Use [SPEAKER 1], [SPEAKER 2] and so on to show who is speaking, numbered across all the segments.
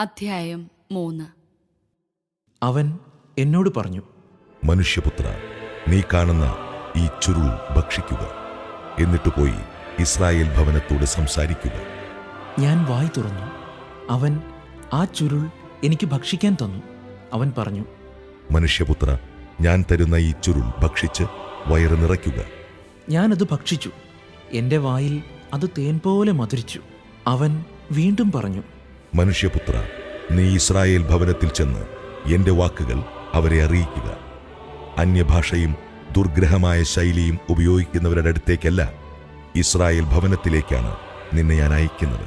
[SPEAKER 1] അധ്യായം മൂന്ന്.
[SPEAKER 2] അവൻ എന്നോട് പറഞ്ഞു
[SPEAKER 3] മനുഷ്യപുത്ര നീ കാണുന്ന ഈ ചുരുൾ ഭക്ഷിക്കുക. എന്നിട്ട് പോയി ഇസ്രായേൽ ഭവനത്തോട് സംസാരിക്കുക.
[SPEAKER 2] ഞാൻ വായി തുറന്നു. അവൻ ആ ചുരുൾ എനിക്ക് ഭക്ഷിക്കാൻ തന്നു. അവൻ പറഞ്ഞു
[SPEAKER 3] മനുഷ്യപുത്ര ഞാൻ തരുന്ന ഈ ചുരുൾ ഭക്ഷിച്ച് വയറ് നിറയ്ക്കുക.
[SPEAKER 2] ഞാനത് ഭക്ഷിച്ചു. എന്റെ വായിൽ അത് തേൻ പോലെ മധുരിച്ചു. അവൻ വീണ്ടും പറഞ്ഞു
[SPEAKER 3] മനുഷ്യപുത്ര നീ ഇസ്രായേൽ ഭവനത്തിൽ ചെന്ന് എന്റെ വാക്കുകൾ അവരെ അറിയിക്കുക. അന്യഭാഷയും ദുർഗ്രഹമായ ശൈലിയും ഉപയോഗിക്കുന്നവരുടെ അടുത്തേക്കല്ല ഇസ്രായേൽ ഭവനത്തിലേക്കാണ് നിന്നെ ഞാൻ അയക്കുന്നത്.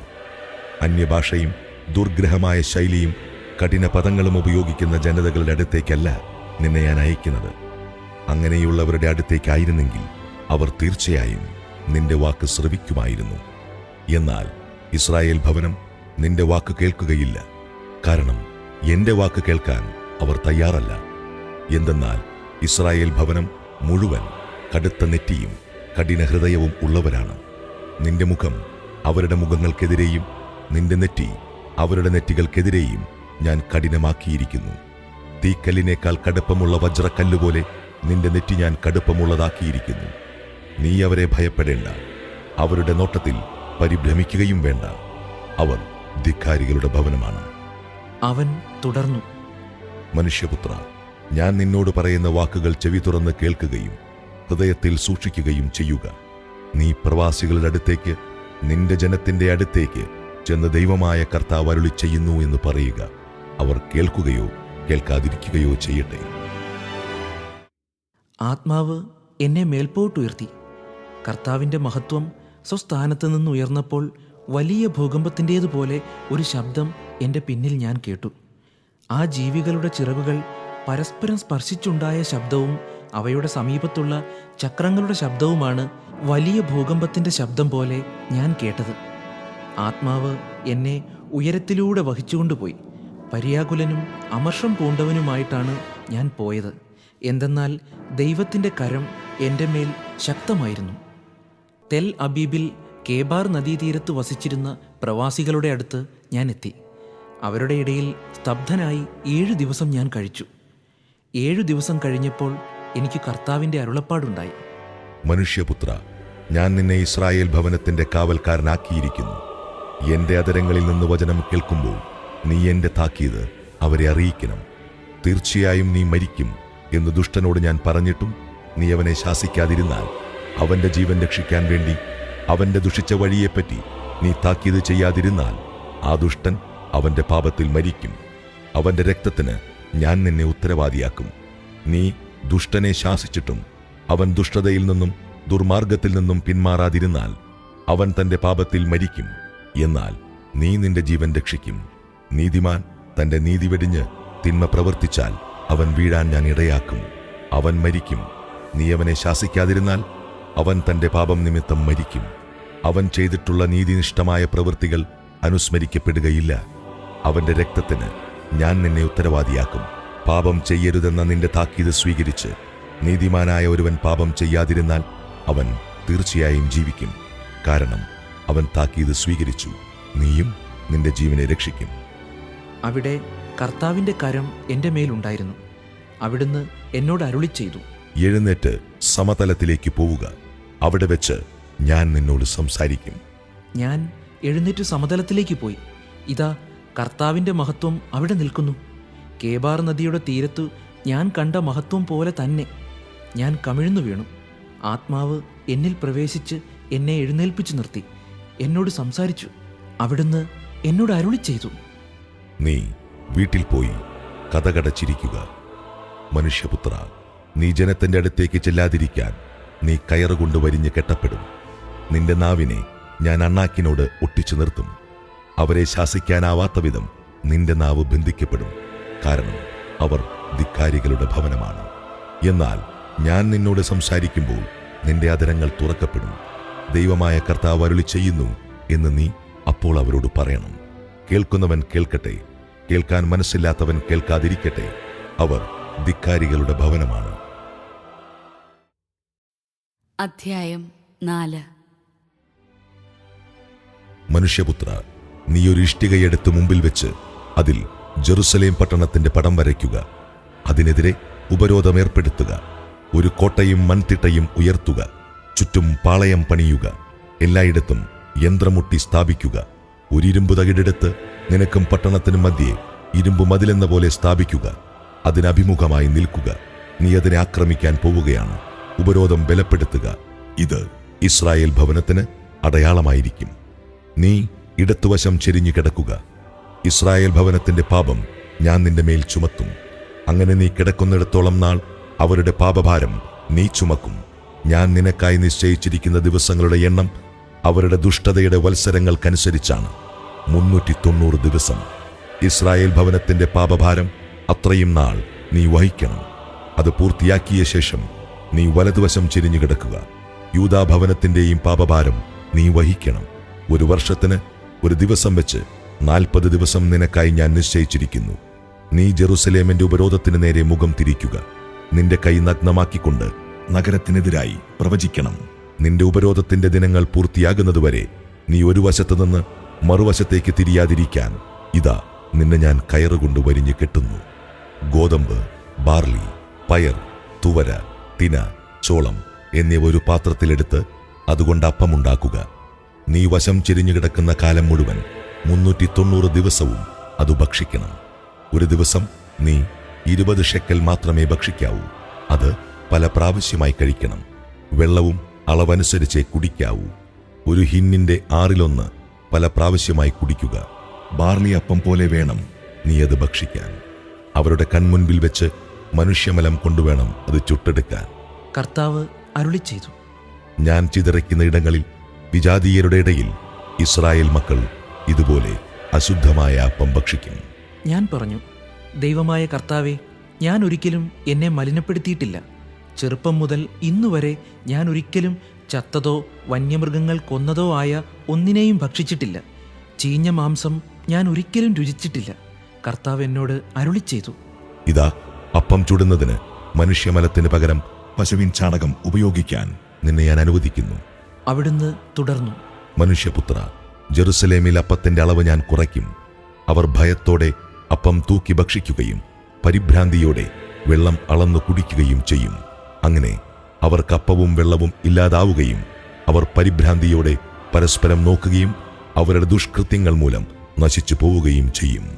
[SPEAKER 3] അന്യഭാഷയും ദുർഗ്രഹമായ ശൈലിയും കഠിന പദങ്ങളും ഉപയോഗിക്കുന്ന ജനതകളുടെ അടുത്തേക്കല്ല നിന്നെ ഞാൻ അയക്കുന്നത്. അങ്ങനെയുള്ളവരുടെ അടുത്തേക്കായിരുന്നെങ്കിൽ അവർ തീർച്ചയായും നിന്റെ വാക്ക് ശ്രവിക്കുമായിരുന്നു. എന്നാൽ ഇസ്രായേൽ ഭവനം നിന്റെ വാക്ക് കേൾക്കുകയില്ല. കാരണം എന്റെ വാക്ക് കേൾക്കാൻ അവർ തയ്യാറല്ല. എന്തെന്നാൽ ഇസ്രായേൽ ഭവനം മുഴുവൻ കടുത്ത നെറ്റിയും കഠിന ഹൃദയവും ഉള്ളവരാണ്. നിന്റെ മുഖം അവരുടെ മുഖങ്ങൾക്കെതിരെയും നിന്റെ നെറ്റി അവരുടെ നെറ്റികൾക്കെതിരെയും ഞാൻ കഠിനമാക്കിയിരിക്കുന്നു. തീക്കല്ലിനേക്കാൾ കടുപ്പമുള്ള വജ്രക്കല്ലുപോലെ നിന്റെ നെറ്റി ഞാൻ കടുപ്പമുള്ളതാക്കിയിരിക്കുന്നു. നീ അവരെ ഭയപ്പെടേണ്ട. അവരുടെ നോട്ടത്തിൽ പരിഭ്രമിക്കുകയും വേണ്ട. അവർ ധിക്കാരികളുടെ ഭവനമാണ്.
[SPEAKER 2] അവൻ തുടർന്നു.
[SPEAKER 3] മനുഷ്യപുത്ര ഞാൻ നിന്നോട് പറയുന്ന വാക്കുകൾ ചെവി തുറന്ന് കേൾക്കുകയും ഹൃദയത്തിൽ സൂക്ഷിക്കുകയും ചെയ്യുക. നീ പ്രവാസികളുടെ അടുത്തേക്ക് നിന്റെ ജനത്തിന്റെ അടുത്തേക്ക് ചെന്ന് ദൈവമായ കർത്താവ് അരുളി ചെയ്യുന്നു എന്ന് പറയുക. അവർ കേൾക്കുകയോ കേൾക്കാതിരിക്കുകയോ ചെയ്യട്ടെ.
[SPEAKER 2] ആത്മാവ് എന്നെ മേൽപോട്ടുയർത്തി. കർത്താവിന്റെ മഹത്വം സ്വസ്ഥാനത്ത് നിന്ന് ഉയർന്നപ്പോൾ വലിയ ഭൂകമ്പത്തിന്റേതുപോലെ ഒരു ശബ്ദം എന്റെ പിന്നിൽ ഞാൻ കേട്ടു. ആ ജീവികളുടെ ചിറകുകൾ പരസ്പരം സ്പർശിച്ചുണ്ടായ ശബ്ദവും അവയുടെ സമീപത്തുള്ള ചക്രങ്ങളുടെ ശബ്ദവുമാണ് വലിയ ഭൂകമ്പത്തിന്റെ ശബ്ദം പോലെ ഞാൻ കേട്ടത്. ആത്മാവ് എന്നെ ഉയരത്തിലൂടെ വഹിച്ചുകൊണ്ടുപോയി. പര്യാകുലനും അമർഷം പൂണ്ടവനുമായിട്ടാണ് ഞാൻ പോയത്. എന്തെന്നാൽ ദൈവത്തിന്റെ കരം എന്റെ മേൽ ശക്തമായിരുന്നു. തെൽ അബീബിൽ കേബാർ നദീതീരത്ത് വസിച്ചിരുന്ന പ്രവാസികളുടെ അടുത്ത് ഞാൻ എത്തി. അവരുടെ ഇടയിൽ സ്തബ്ധനായി ഏഴു ദിവസം ഞാൻ കഴിച്ചു. ഏഴു ദിവസം കഴിഞ്ഞപ്പോൾ എനിക്ക് കർത്താവിന്റെ അരുളപ്പാടുണ്ടായി.
[SPEAKER 3] മനുഷ്യപുത്ര ഞാൻ നിന്നെ ഇസ്രായേൽ ഭവനത്തിന്റെ കാവൽക്കാരനാക്കിയിരിക്കുന്നു. എന്റെ അതരങ്ങളിൽ നിന്ന് വചനം കേൾക്കുമ്പോൾ നീ എന്റെ താക്കീത് അവരെ അറിയിക്കണം. തീർച്ചയായും നീ മരിക്കും എന്ന് ദുഷ്ടനോട് ഞാൻ പറഞ്ഞിട്ടും നീ അവനെ ശാസിക്കാതിരുന്നാൽ അവന്റെ ജീവൻ രക്ഷിക്കാൻ വേണ്ടി അവന്റെ ദുഷിച്ച വഴിയെപ്പറ്റി നീ താക്കീത് ചെയ്യാതിരുന്നാൽ ആ ദുഷ്ടൻ അവന്റെ പാപത്തിൽ മരിക്കും. അവന്റെ രക്തത്തിന് ഞാൻ നിന്നെ ഉത്തരവാദിയാക്കും. നീ ദുഷ്ടനെ ശാസിച്ചിട്ടും അവൻ ദുഷ്ടതയിൽ നിന്നും ദുർമാർഗത്തിൽ നിന്നും പിന്മാറാതിരുന്നാൽ അവൻ തന്റെ പാപത്തിൽ മരിക്കും. എന്നാൽ നീ നിന്റെ ജീവൻ രക്ഷിക്കും. നീതിമാൻ തന്റെ നീതി വെടിഞ്ഞ് തിന്മ പ്രവർത്തിച്ചാൽ അവൻ വീഴാൻ ഞാൻ ഇടയാക്കും. അവൻ മരിക്കും. നീ അവനെ ശാസിക്കാതിരുന്നാൽ അവൻ തന്റെ പാപം നിമിത്തം മരിക്കും. അവൻ ചെയ്തിട്ടുള്ള നീതിനിഷ്ഠമായ പ്രവൃത്തികൾ അനുസ്മരിക്കപ്പെടുകയില്ല. അവന്റെ രക്തത്തിന് ഞാൻ നിന്നെ ഉത്തരവാദിയാക്കും. പാപം ചെയ്യരുതെന്ന നിന്റെ താക്കീത് സ്വീകരിച്ച് നീതിമാനായ ഒരുവൻ പാപം ചെയ്യാതിരുന്നാൽ അവൻ തീർച്ചയായും ജീവിക്കും. കാരണം അവൻ താക്കീത് സ്വീകരിച്ചു. നീയും നിന്റെ ജീവനെ രക്ഷിക്കും.
[SPEAKER 2] അവിടെ കർത്താവിന്റെ കരം എന്റെ മേലുണ്ടായിരുന്നു. അവിടുന്ന് എന്നോട് അരുളി ചെയ്തു
[SPEAKER 3] എഴുന്നേറ്റ് സമതലത്തിലേക്ക് പോവുക. അവിടെ വെച്ച് ഞാൻ നിന്നോട് സംസാരിക്കും.
[SPEAKER 2] ഞാൻ എഴുന്നേറ്റ് സമതലത്തിലേക്ക് പോയി. ഇതാ കർത്താവിന്റെ മഹത്വം അവിടെ നിൽക്കുന്നു. കേബാർ നദിയുടെ തീരത്ത് ഞാൻ കണ്ട മഹത്വം പോലെ തന്നെ ഞാൻ കമിഴ്ന്നു വീണു. ആത്മാവ് എന്നിൽ പ്രവേശിച്ച് എന്നെ എഴുന്നേൽപ്പിച്ചു നിർത്തി. എന്നോട് സംസാരിച്ചു. അവിടുന്ന് എന്നോട് അരുളി ചെയ്തു.
[SPEAKER 3] നീ വീട്ടിൽ പോയി കഥകടച്ചിരിക്കുക മനുഷ്യപുത്ര നീ ജനത്തിന്റെ അടുത്തേക്ക് ചെല്ലാതിരിക്കാൻ നീ കയറുകൊണ്ട് വരിഞ്ഞ് കെട്ടപ്പെടും. നിന്റെ നാവിനെ ഞാൻ അണ്ണാക്കിനോട് ഒട്ടിച്ചു നിർത്തും. അവരെ ശാസിക്കാനാവാത്ത വിധം നിന്റെ നാവ് ബന്ധിക്കപ്പെടും. കാരണം അവർ ധിക്കാരികളുടെ ഭവനമാണ്. എന്നാൽ ഞാൻ നിന്നോട് സംസാരിക്കുമ്പോൾ നിന്റെ അതരങ്ങൾ തുറക്കപ്പെടും. ദൈവമായ കർത്താവ് അരുളി ചെയ്യുന്നു എന്ന് നീ അപ്പോൾ അവരോട് പറയണം. കേൾക്കുന്നവൻ കേൾക്കട്ടെ. കേൾക്കാൻ മനസ്സില്ലാത്തവൻ കേൾക്കാതിരിക്കട്ടെ. അവർ ധിക്കാരികളുടെ ഭവനമാണ്.
[SPEAKER 1] അധ്യായം നാല്.
[SPEAKER 3] മനുഷ്യപുത്ര നീ ഒരു ഇഷ്ടികയെടുത്ത് മുമ്പിൽ വെച്ച് അതിൽ ജെറുസലേം പട്ടണത്തിന്റെ പടം വരയ്ക്കുക. അതിനെതിരെ ഉപരോധം ഏർപ്പെടുത്തുക ഒരു കോട്ടയും മൺതിട്ടയും ഉയർത്തുക. ചുറ്റും പാളയം പണിയുക. എല്ലായിടത്തും യന്ത്രമുട്ടി സ്ഥാപിക്കുക. ഒരു ഇരുമ്പ് തകിടെടുത്ത് നിനക്കും പട്ടണത്തിനും മധ്യേ ഇരുമ്പ് മതിലെന്ന പോലെ സ്ഥാപിക്കുക. അതിനഭിമുഖമായി നിൽക്കുക. നീ അതിനെ ആക്രമിക്കാൻ പോവുകയാണ്. ഉപരോധം ബലപ്പെടുത്തുക. ഇത് ഇസ്രായേൽ ഭവനത്തിന് അടയാളമായിരിക്കും. നീ ഇടത്തുവശം ചെരിഞ്ഞു കിടക്കുക. ഇസ്രായേൽ ഭവനത്തിന്റെ പാപം ഞാൻ നിന്റെ മേൽ ചുമത്തും. അങ്ങനെ നീ കിടക്കുന്നിടത്തോളം നാൾ അവരുടെ പാപഭാരം നീ ചുമക്കും. ഞാൻ നിനക്കായി നിശ്ചയിച്ചിരിക്കുന്ന ദിവസങ്ങളുടെ എണ്ണം അവരുടെ ദുഷ്ടതയുടെ വത്സരങ്ങൾക്കനുസരിച്ചാണ്. മുന്നൂറ്റി തൊണ്ണൂറ് ദിവസം. ഇസ്രായേൽ ഭവനത്തിന്റെ പാപഭാരം അത്രയും നാൾ നീ വഹിക്കണം. അത് പൂർത്തിയാക്കിയ ശേഷം നീ വലതുവശം ചെരിഞ്ഞു കിടക്കുക. യൂതാഭവനത്തിന്റെയും പാപഭാരം നീ വഹിക്കണം. ഒരു വർഷത്തിന് ഒരു ദിവസം വെച്ച് നാൽപ്പത് ദിവസം നിനക്കായി ഞാൻ നിശ്ചയിച്ചിരിക്കുന്നു. നീ ജെറുസലേമിന്റെ ഉപരോധത്തിന് നേരെ മുഖം തിരിക്കുക. നിന്റെ കൈ നഗ്നമാക്കിക്കൊണ്ട് നഗരത്തിനെതിരായി പ്രവചിക്കണം. നിന്റെ ഉപരോധത്തിന്റെ ദിനങ്ങൾ പൂർത്തിയാകുന്നതുവരെ നീ ഒരു വശത്തു നിന്ന് മറുവശത്തേക്ക് തിരിയാതിരിക്കാൻ ഇതാ നിന്നെ ഞാൻ കയറുകൊണ്ട് വരിഞ്ഞു കെട്ടുന്നു. ഗോതമ്പ് ബാർലി പയർ തുവര തിന ചോളം എന്നിവ ഒരു പാത്രത്തിലെടുത്ത് അതുകൊണ്ട് അപ്പമുണ്ടാക്കുക. നീ വശം ചെരിഞ്ഞു കിടക്കുന്ന കാലം മുഴുവൻ മുന്നൂറ്റി തൊണ്ണൂറ് ദിവസവും അത് ഭക്ഷിക്കണം. ഒരു ദിവസം നീ ഇരുപത് ഷെക്കൽ മാത്രമേ ഭക്ഷിക്കാവൂ. അത് പല പ്രാവശ്യമായി കഴിക്കണം. വെള്ളവും അളവനുസരിച്ചേ കുടിക്കാവൂ. ഒരു ഹിന്നിന്റെ ആറിലൊന്ന് പല പ്രാവശ്യമായി കുടിക്കുക. ബാർലി അപ്പം പോലെ വേണം നീ അത് ഭക്ഷിക്കാൻ. അവരുടെ കൺമുൻപിൽ വെച്ച് മനുഷ്യമലം കൊണ്ടുവേണം അത് ചുട്ടെടുക്കാൻ.
[SPEAKER 2] കർത്താവ് അരുളി ചെയ്തു.
[SPEAKER 3] ഞാൻ ചിതറിക്കുന്ന ഇടങ്ങളിൽ വിജാതീയരുടെ ഇടയിൽ ഇസ്രായേൽ മക്കൾ ഇതുപോലെ അശുദ്ധമായ അപ്പം ഭക്ഷിക്കും.
[SPEAKER 2] ഞാൻ പറഞ്ഞു ദൈവമായ കർത്താവെ ഞാൻ ഒരിക്കലും എന്നെ മലിനപ്പെടുത്തിയിട്ടില്ല. ചെറുപ്പം മുതൽ ഇന്നുവരെ ഞാൻ ഒരിക്കലും ചത്തതോ വന്യമൃഗങ്ങൾ കൊന്നതോ ആയ ഒന്നിനെയും ഭക്ഷിച്ചിട്ടില്ല. ചീഞ്ഞ മാംസം ഞാൻ ഒരിക്കലും രുചിച്ചിട്ടില്ല. കർത്താവ് എന്നോട് അരുളി ചെയ്തു.
[SPEAKER 3] ഇതാ അപ്പം ചുടുന്നതിന് മനുഷ്യമലത്തിന് പകരം പശുവിൻ ചാണകം ഉപയോഗിക്കാൻ നിന്നെ ഞാൻ അനുവദിക്കുന്നു.
[SPEAKER 2] അവിടുന്ന് തുടർന്നു.
[SPEAKER 3] മനുഷ്യപുത്ര ജെറുസലേമിൽ അപ്പത്തിന്റെ അളവ് ഞാൻ കുറയ്ക്കും. അവർ ഭയത്തോടെ അപ്പം തൂക്കി ഭക്ഷിക്കുകയും പരിഭ്രാന്തിയോടെ വെള്ളം അളന്നു കുടിക്കുകയും ചെയ്യും. അങ്ങനെ അവർക്ക് അപ്പവും വെള്ളവും ഇല്ലാതാവുകയും അവർ പരിഭ്രാന്തിയോടെ പരസ്പരം നോക്കുകയും അവരുടെ ദുഷ്കൃത്യങ്ങൾ മൂലം നശിച്ചു പോവുകയും ചെയ്യും.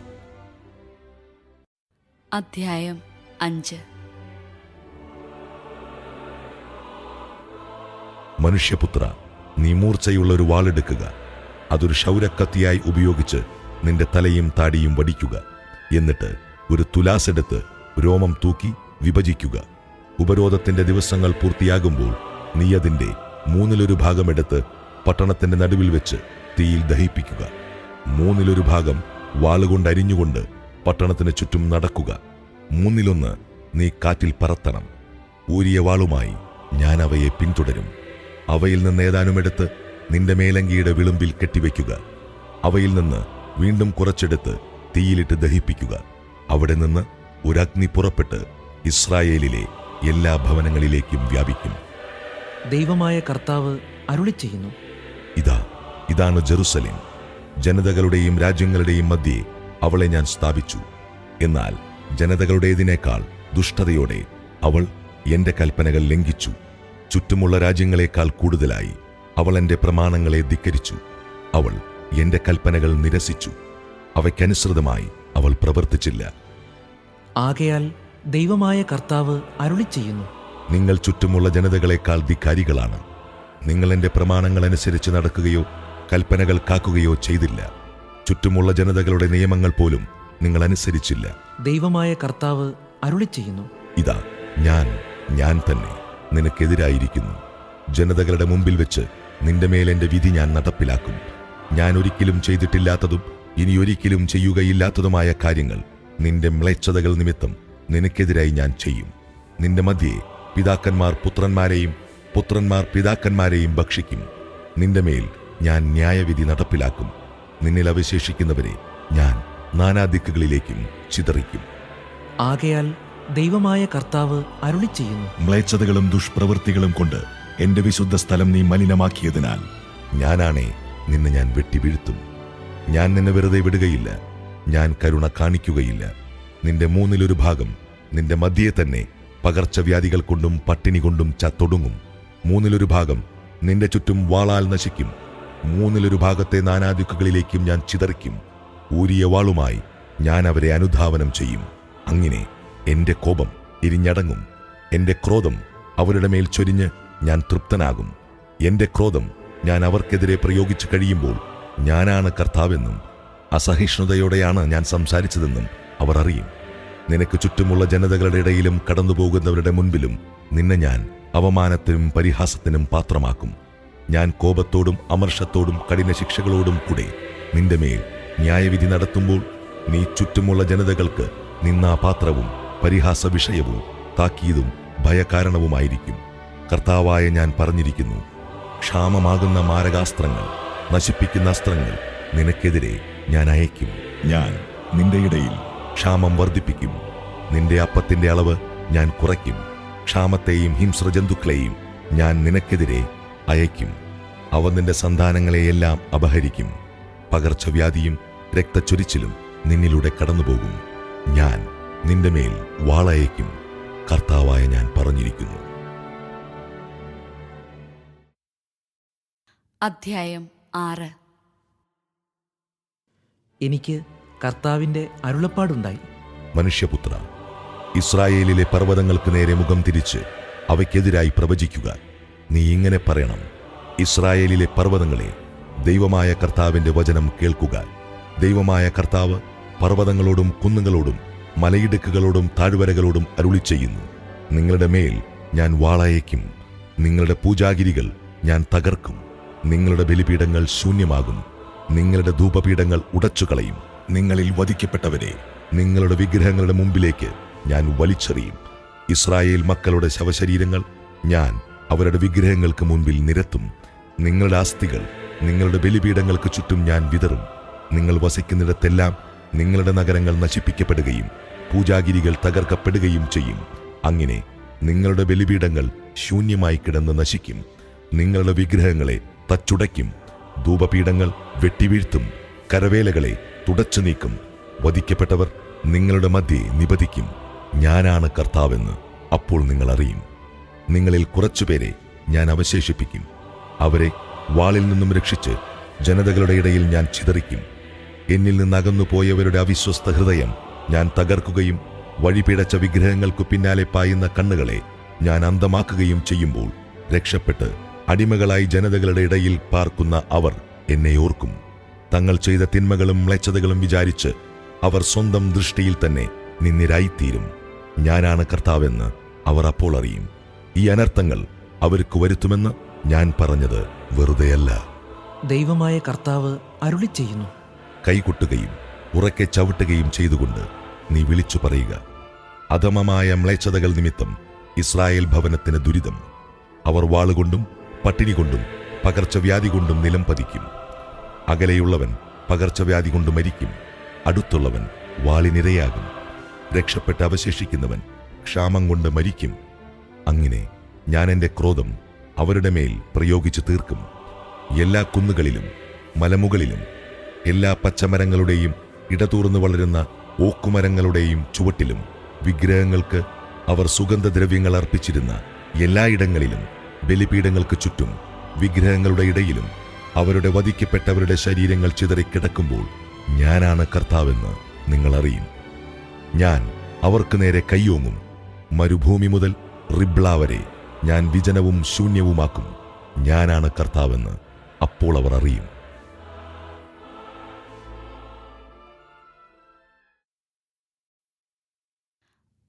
[SPEAKER 1] അധ്യായം അഞ്ച്.
[SPEAKER 3] മനുഷ്യപുത്ര നീ മൂർച്ചയുള്ള ഒരു വാളെടുക്കുക. അതൊരു ക്ഷൗരക്കത്തിയായി ഉപയോഗിച്ച് നിന്റെ തലയും താടിയും വടിക്കുക. എന്നിട്ട് ഒരു തുലാസെടുത്ത് രോമം തൂക്കി വിഭജിക്കുക. ഉപരോധത്തിന്റെ ദിവസങ്ങൾ പൂർത്തിയാകുമ്പോൾ നീ അതിന്റെ മൂന്നിലൊരു ഭാഗമെടുത്ത് പട്ടണത്തിന്റെ നടുവിൽ വെച്ച് തീയിൽ ദഹിപ്പിക്കുക. മൂന്നിലൊരു ഭാഗം വാളുകൊണ്ട് അരിഞ്ഞുകൊണ്ട് പട്ടണത്തിന് ചുറ്റും നടക്കുക. മൂന്നിലൊന്ന് നീ കാറ്റിൽ പറത്തണം. ഊരിയ വാളുമായി ഞാൻ അവയെ പിന്തുടരും. അവയിൽ നിന്ന് ഏതാനുമെടുത്ത് നിന്റെ മേലങ്കിയുടെ വിളുമ്പിൽ കെട്ടിവെക്കുക. അവയിൽ നിന്ന് വീണ്ടും കുറച്ചെടുത്ത് തീയിലിട്ട് ദഹിപ്പിക്കുക. അവിടെ നിന്ന് ഒരു അഗ്നി പുറപ്പെട്ട് ഇസ്രായേലിലെ എല്ലാ ഭവനങ്ങളിലേക്കും വ്യാപിക്കും.
[SPEAKER 2] ദൈവമായ കർത്താവ് അരുളി ചെയ്യുന്നു
[SPEAKER 3] ഇതാ ഇതാണ് ജെറുസലേം. ജനതകളുടെയും രാജ്യങ്ങളുടെയും മധ്യേ അവളെ ഞാൻ സ്ഥാപിച്ചു. എന്നാൽ ജനതകളുടേതിനേക്കാൾ ദുഷ്ടതയോടെ അവൾ എന്റെ കൽപ്പനകൾ ലംഘിച്ചു. ചുറ്റുമുള്ള രാജ്യങ്ങളെക്കാൾ കൂടുതലായി അവൾ എന്റെ പ്രമാണങ്ങളെ ധിക്കരിച്ചു. അവൾ എന്റെ കൽപ്പനകൾ നിരസിച്ചു. അവയ്ക്കനുസൃതമായി അവൾ പ്രവർത്തിച്ചില്ല.
[SPEAKER 2] ആകയാൽ ദൈവമായ കർത്താവ് അരുളി ചെയ്യുന്നു.
[SPEAKER 3] നിങ്ങൾ ചുറ്റുമുള്ള ജനതകളെക്കാൾ ധിക്കാരികളാണ്. നിങ്ങൾ എന്റെ പ്രമാണങ്ങൾ അനുസരിച്ച് നടക്കുകയോ കൽപ്പനകൾ കാക്കുകയോ ചെയ്തില്ല. ചുറ്റുമുള്ള ജനതകളുടെ നിയമങ്ങൾ പോലും നിങ്ങൾ അനുസരിച്ചില്ല
[SPEAKER 2] ദൈവമായ കർത്താവ് അരുളി ചെയ്യുന്നു
[SPEAKER 3] ഇതാ ഞാൻ ഞാൻ തന്നെ നിനക്കെതിരായിരിക്കുന്നു. ജനതകളുടെ മുമ്പിൽ വെച്ച് നിന്റെ മേൽ എന്റെ വിധി ഞാൻ നടപ്പിലാക്കും. ഞാൻ ഒരിക്കലും ചെയ്തിട്ടില്ലാത്തതും ഇനി ഒരിക്കലും ചെയ്യുകയില്ലാത്തതുമായ കാര്യങ്ങൾ നിന്റെ മ്ലേച്ഛതകൾ നിമിത്തം നിനക്കെതിരായി ഞാൻ ചെയ്യും. നിന്റെ മധ്യേ പിതാക്കന്മാർ പുത്രന്മാരെയും പുത്രന്മാർ പിതാക്കന്മാരെയും ഭക്ഷിക്കും. നിന്റെ മേൽ ഞാൻ ന്യായവിധി നടപ്പിലാക്കും. നിന്നിൽ അവശേഷിക്കുന്നവരെ ഞാൻ നാനാദിക്കുകളിലേക്കും ചിതറിക്കും.
[SPEAKER 2] ആകയാൽ ദൈവമായ കർത്താവ് അരുളി ചെയ്യുന്നു.
[SPEAKER 3] മ്ലേച്ഛതകളും ദുഷ്പ്രവൃത്തികളും കൊണ്ട് എന്റെ വിശുദ്ധ സ്ഥലം നീ മലിനമാക്കിയതിനാൽ ഞാനാണേ നിന്നെ ഞാൻ വെട്ടി വീഴ്ത്തും ഞാൻ നിന്നെ വെറുതെ വിടുകയില്ല. ഞാൻ കരുണ കാണിക്കുകയില്ല. നിന്റെ മൂന്നിലൊരു ഭാഗം നിന്റെ മധ്യയെ തന്നെ പകർച്ചവ്യാധികൾ കൊണ്ടും പട്ടിണി കൊണ്ടും ചത്തൊടുങ്ങും മൂന്നിലൊരു ഭാഗം നിന്റെ ചുറ്റും വാളാൽ നശിക്കും. മൂന്നിലൊരു ഭാഗത്തെ നാനാദിക്കുകളിലേക്കും ഞാൻ ചിതറിക്കും. ഊരിയ വാളുമായി ഞാൻ അവരെ അനുധാവനം ചെയ്യും. അങ്ങനെ എന്റെ കോപം ഇരിഞ്ഞടങ്ങും. എന്റെ ക്രോധം അവരുടെ മേൽ ചൊരിഞ്ഞ് ഞാൻ തൃപ്തനാകും. എന്റെ ക്രോധം ഞാൻ അവർക്കെതിരെ പ്രയോഗിച്ചു കഴിയുമ്പോൾ ഞാനാണ് കർത്താവെന്നും അസഹിഷ്ണുതയോടെയാണ് ഞാൻ സംസാരിച്ചതെന്നും അവർ അറിയും. നിനക്ക് ചുറ്റുമുള്ള ജനതകളുടെ ഇടയിലും കടന്നുപോകുന്നവരുടെ മുൻപിലും നിന്നെ ഞാൻ അവമാനത്തിനും പരിഹാസത്തിനും പാത്രമാക്കും. ഞാൻ കോപത്തോടും അമർഷത്തോടും കഠിന ശിക്ഷകളോടും കൂടെ നിന്റെ മേൽ ന്യായവിധി നടത്തുമ്പോൾ നീ ചുറ്റുമുള്ള ജനതകൾക്ക് നിന്നാപാത്രവും പരിഹാസ വിഷയവും താക്കീതും ഭയകാരണവുമായിരിക്കും. കർത്താവായ ഞാൻ പറഞ്ഞിരിക്കുന്നു ക്ഷാമമാകുന്ന മാരകാസ്ത്രങ്ങൾ നശിപ്പിക്കുന്ന അസ്ത്രങ്ങൾ നിനക്കെതിരെ ഞാൻ അയക്കും ഞാൻ നിന്റെ ഇടയിൽ ക്ഷാമം വർദ്ധിപ്പിക്കും. നിന്റെ അപ്പത്തിന്റെ അളവ് ഞാൻ കുറയ്ക്കും. ക്ഷാമത്തെയും ഹിംസ്രജന്തുക്കളെയും ഞാൻ നിനക്കെതിരെ അയക്കും അവ നിന്റെ സന്താനങ്ങളെയെല്ലാം അപഹരിക്കും. പകർച്ചവ്യാധിയും രക്തച്ചൊരിച്ചിലും നിന്നിലൂടെ കടന്നുപോകും. ഞാൻ നിന്റെ മേൽ വാളയക്കും കർത്താവായ ഞാൻ പറഞ്ഞിരിക്കുന്നു.
[SPEAKER 1] അധ്യായം ആറ്.
[SPEAKER 2] എനിക്ക് കർത്താവിന്റെ അരുളപ്പാടുണ്ടായി.
[SPEAKER 3] മനുഷ്യപുത്ര ഇസ്രായേലിലെ പർവതങ്ങൾക്ക് നേരെ മുഖം തിരിച്ച് അവയ്ക്കെതിരായി പ്രവചിക്കുക. നീ ഇങ്ങനെ പറയണം. ഇസ്രായേലിലെ പർവതങ്ങളെ ദൈവമായ കർത്താവിന്റെ വചനം കേൾക്കുക. ദൈവമായ കർത്താവ് പർവതങ്ങളോടും കുന്നുകളോടും മലയിടുക്കുകളോടും താഴ്വരകളോടും അരുളി ചെയ്യുന്നു. നിങ്ങളുടെ മേൽ ഞാൻ വാളയക്കും നിങ്ങളുടെ പൂജാഗിരികൾ ഞാൻ തകർക്കും. നിങ്ങളുടെ ബലിപീഠങ്ങൾ ശൂന്യമാകും. നിങ്ങളുടെ ധൂപപീഠങ്ങൾ ഉടച്ചുകളയും. നിങ്ങളിൽ വധിക്കപ്പെട്ടവരെ നിങ്ങളുടെ വിഗ്രഹങ്ങളുടെ മുമ്പിലേക്ക് ഞാൻ വലിച്ചെറിയും. ഇസ്രായേൽ മക്കളുടെ ശവശരീരങ്ങൾ ഞാൻ അവരുടെ വിഗ്രഹങ്ങൾക്ക് മുൻപിൽ നിരത്തും. നിങ്ങളുടെ അസ്ഥികൾ നിങ്ങളുടെ ബലിപീഠങ്ങൾക്ക് ചുറ്റും ഞാൻ വിതറും. നിങ്ങൾ വസിക്കുന്നിടത്തെല്ലാം നിങ്ങളുടെ നഗരങ്ങൾ നശിപ്പിക്കപ്പെടുകയും പൂജാഗിരികൾ തകർക്കപ്പെടുകയും ചെയ്യും. അങ്ങനെ നിങ്ങളുടെ ബലിപീഠങ്ങൾ ശൂന്യമായി കിടന്ന് നശിക്കും. നിങ്ങളുടെ വിഗ്രഹങ്ങളെ തച്ചുടയ്ക്കും. ധൂപപീഠങ്ങൾ വെട്ടിവീഴ്ത്തും. കരവേലകളെ തുടച്ചു നീക്കും. വധിക്കപ്പെട്ടവർ നിങ്ങളുടെ മധ്യേ നിപതിക്കും. ഞാനാണ് കർത്താവെന്ന് അപ്പോൾ നിങ്ങൾ അറിയും. നിങ്ങളിൽ കുറച്ചുപേരെ ഞാൻ അവശേഷിപ്പിക്കും. അവരെ വാളിൽ നിന്നും രക്ഷിച്ച് ജനതകളുടെ ഇടയിൽ ഞാൻ ചിതറിക്കും. എന്നിൽ നിന്ന് അകന്നു പോയവരുടെ അവിശ്വസ്ത ഹൃദയം ഞാൻ തകർക്കുകയും വഴിപിടച്ച വിഗ്രഹങ്ങൾക്കു പിന്നാലെ പായുന്ന കണ്ണുകളെ ഞാൻ അന്തമാക്കുകയും ചെയ്യുമ്പോൾ രക്ഷപ്പെട്ട് അടിമകളായി ജനതകളുടെ ഇടയിൽ പാർക്കുന്ന അവർ എന്നെ ഓർക്കും. തങ്ങൾ ചെയ്ത തിന്മകളും മ്ലേച്ഛതകളും വിചാരിച്ച് അവർ സ്വന്തം ദൃഷ്ടിയിൽ തന്നെ നിന്നിരായിത്തീരും. ഞാനാണ് കർത്താവെന്ന് അവർ അപ്പോൾ അറിയും. ഈ അനർത്ഥങ്ങൾ അവർക്ക് വരുത്തുമെന്ന് ഞാൻ പറഞ്ഞത് വെറുതെയല്ല.
[SPEAKER 2] ദൈവമായ കർത്താവ് അരുളി ചെയ്യുന്നു.
[SPEAKER 3] കൈകൊട്ടുകയും ഉറക്കെ ചവിട്ടുകയും ചെയ്തുകൊണ്ട് നീ വിളിച്ചു പറയുക. അധമമായ മ്ലേച്ഛതകൾ നിമിത്തം ഇസ്രായേൽ ഭവനത്തിന് ദുരിതം. അവർ വാളുകൊണ്ടും പട്ടിണി കൊണ്ടും പകർച്ചവ്യാധി കൊണ്ടും നിലം പതിക്കും. അകലെയുള്ളവൻ പകർച്ചവ്യാധി കൊണ്ട് മരിക്കും. അടുത്തുള്ളവൻ വാളിനിരയാകും രക്ഷപ്പെട്ട് അവശേഷിക്കുന്നവൻ ക്ഷാമം കൊണ്ട് മരിക്കും. അങ്ങനെ ഞാൻ എന്റെ ക്രോധം അവരുടെ മേൽ പ്രയോഗിച്ചു തീർക്കും. എല്ലാ കുന്നുകളിലും മലമുകളിലും എല്ലാ പച്ചമരങ്ങളുടെയും ഇടതൂർന്നു വളരുന്ന ഓക്കുമരങ്ങളുടെയും ചുവട്ടിലും വിഗ്രഹങ്ങൾക്ക് അവർ സുഗന്ധദ്രവ്യങ്ങൾ അർപ്പിച്ചിരുന്ന എല്ലായിടങ്ങളിലും ബലിപീഠങ്ങൾക്ക് ചുറ്റും വിഗ്രഹങ്ങളുടെ ഇടയിലും അവരുടെ വധിക്കപ്പെട്ടവരുടെ ശരീരങ്ങൾ ചിതറിക്കിടക്കുമ്പോൾ ഞാനാണ് കർത്താവെന്ന് നിങ്ങൾ അറിയും. ഞാൻ അവർക്ക് നേരെ കയ്യോങ്ങും. മരുഭൂമി മുതൽ റിബ്ല വരെ ഞാൻ വിജനവും ശൂന്യവുമാക്കും. ഞാനാണ് കർത്താവെന്ന് അപ്പോൾ അവർ അറിയും.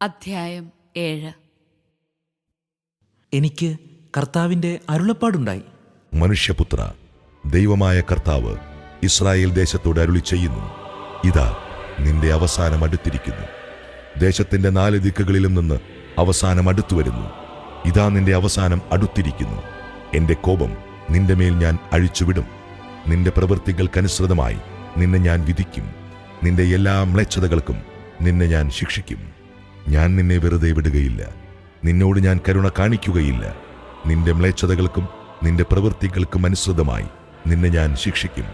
[SPEAKER 1] അധ്യായം ഏഴ്.
[SPEAKER 2] എനിക്ക് കർത്താവിന്റെ അരുളപ്പാടുണ്ടായി.
[SPEAKER 3] മനുഷ്യപുത്ര ദൈവമായ കർത്താവ് ഇസ്രായേൽ ദേശത്തോട് അരുളി ചെയ്യുന്നു. ഇതാ നിന്റെ അവസാനം അടുത്തിരിക്കുന്നു. ദേശത്തിന്റെ നാല് ദിക്കുകളിലും നിന്ന് അവസാനം അടുത്തു വരുന്നു ഇതാ നിന്റെ അവസാനം അടുത്തിരിക്കുന്നു. എന്റെ കോപം നിന്റെ മേൽ ഞാൻ അഴിച്ചുവിടും. നിന്റെ പ്രവൃത്തികൾക്കനുസൃതമായി നിന്നെ ഞാൻ വിധിക്കും. നിന്റെ എല്ലാ മ്ലേച്ഛതകൾക്കും നിന്നെ ഞാൻ ശിക്ഷിക്കും. ഞാൻ നിന്നെ വെറുതെ വിടുകയില്ല. നിന്നോട് ഞാൻ കരുണ കാണിക്കുകയില്ല. നിന്റെ മ്ലേച്ഛതകൾക്കും നിന്റെ പ്രവൃത്തികൾക്കും അനുസൃതമായി നിന്നെ ഞാൻ ശിക്ഷിക്കും.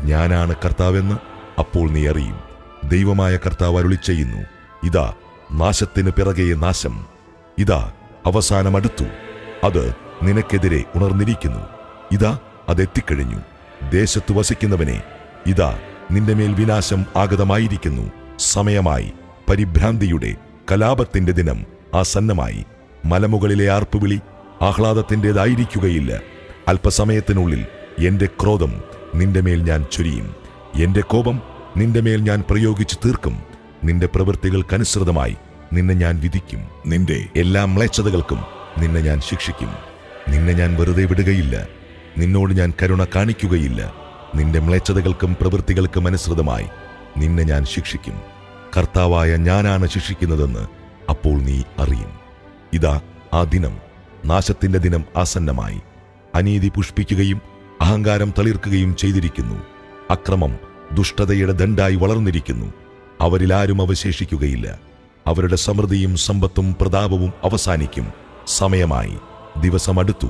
[SPEAKER 3] ഞാനാണ് കർത്താവെന്ന് അപ്പോൾ നീ അറിയും. ദൈവമായ കർത്താവ് അരുളി ചെയ്യുന്നു ഇതാ നാശത്തിന് പിറകെ നാശം. ഇതാ അവസാനം അടുത്തു അത് നിനക്കെതിരെ ഉണർന്നിരിക്കുന്നു. ഇതാ അതെത്തിക്കഴിഞ്ഞു. ദേശത്ത് വസിക്കുന്നവനെ ഇതാ നിന്റെ മേൽ വിനാശം ആഗതമായിരിക്കുന്നു. സമയമായി. പരിഭ്രാന്തിയുടെ കലാപത്തിന്റെ ദിനം ആസന്നമായി. മലമുകളിലെ ആർപ്പുവിളി ആഹ്ലാദത്തിന്റെതായിരിക്കുകയില്ല അല്പസമയത്തിനുള്ളിൽ എന്റെ ക്രോധം നിന്റെ മേൽ ഞാൻ ചൊരിയും. എന്റെ കോപം നിന്റെ മേൽ ഞാൻ പ്രയോഗിച്ചു തീർക്കും. നിന്റെ പ്രവൃത്തികൾക്കനുസൃതമായി നിന്നെ ഞാൻ വിധിക്കും. നിന്റെ എല്ലാ മ്ലേച്ഛതകൾക്കും നിന്നെ ഞാൻ ശിക്ഷിക്കും. നിന്നെ ഞാൻ വെറുതെ വിടുകയില്ല. നിന്നോട് ഞാൻ കരുണ കാണിക്കുകയില്ല. നിന്റെ മ്ലേച്ഛതകൾക്കും പ്രവൃത്തികൾക്കും അനുസൃതമായി നിന്നെ ഞാൻ ശിക്ഷിക്കും. കർത്താവായ ഞാനാണ് ശിക്ഷിക്കുന്നതെന്ന് അപ്പോൾ നീ അറിയും. ഇതാ ആ ദിനം നാശത്തിന്റെ ദിനം ആസന്നമായി. അനീതി പുഷ്പിക്കുകയും അഹങ്കാരം തളിർക്കുകയും ചെയ്തിരിക്കുന്നു. അക്രമം ദുഷ്ടതയുടെ ദണ്ഡായി വളർന്നിരിക്കുന്നു. അവരിലാരും അവശേഷിക്കുകയില്ല. അവരുടെ സമൃദ്ധിയും സമ്പത്തും പ്രതാപവും അവസാനിക്കും. സമയമായി. ദിവസം അടുത്തു.